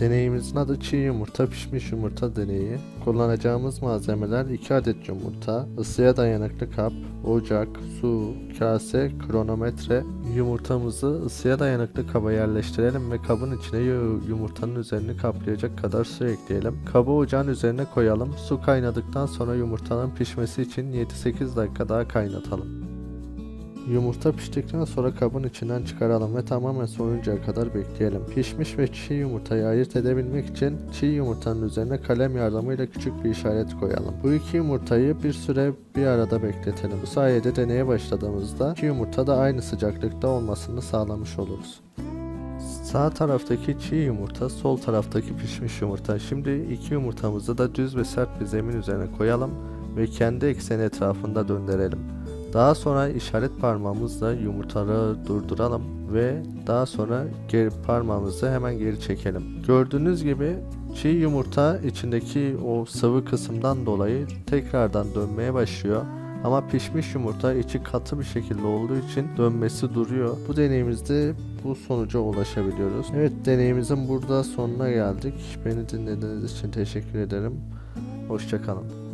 Deneyimizin adı çiğ yumurta pişmiş yumurta deneyi. Kullanacağımız malzemeler 2 adet yumurta, ısıya dayanıklı kap, ocak, su, kase, kronometre. Yumurtamızı ısıya dayanıklı kaba yerleştirelim ve kabın içine yu- yumurtanın üzerini kaplayacak kadar su ekleyelim. Kabı ocağın üzerine koyalım. Su kaynadıktan sonra yumurtanın pişmesi için 7-8 dakika daha kaynatalım. Yumurta piştikten sonra kabın içinden çıkaralım ve tamamen soğuyuncaya kadar bekleyelim. Pişmiş ve çiğ yumurtayı ayırt edebilmek için çiğ yumurtanın üzerine kalem yardımıyla küçük bir işaret koyalım. Bu iki yumurtayı bir süre bir arada bekletelim. Bu sayede deneye başladığımızda iki yumurta da aynı sıcaklıkta olmasını sağlamış oluruz. Sağ taraftaki çiğ yumurta, sol taraftaki pişmiş yumurta. Şimdi iki yumurtamızı da düz ve sert bir zemin üzerine koyalım ve kendi ekseni etrafında döndürelim. Daha sonra işaret parmağımızla yumurtaları durduralım ve daha sonra geri parmağımızı hemen geri çekelim. Gördüğünüz gibi çiğ yumurta içindeki o sıvı kısımdan dolayı tekrardan dönmeye başlıyor. Ama pişmiş yumurta içi katı bir şekilde olduğu için dönmesi duruyor. Bu deneyimizde bu sonuca ulaşabiliyoruz. Evet deneyimizin burada sonuna geldik. Beni dinlediğiniz için teşekkür ederim. Hoşçakalın.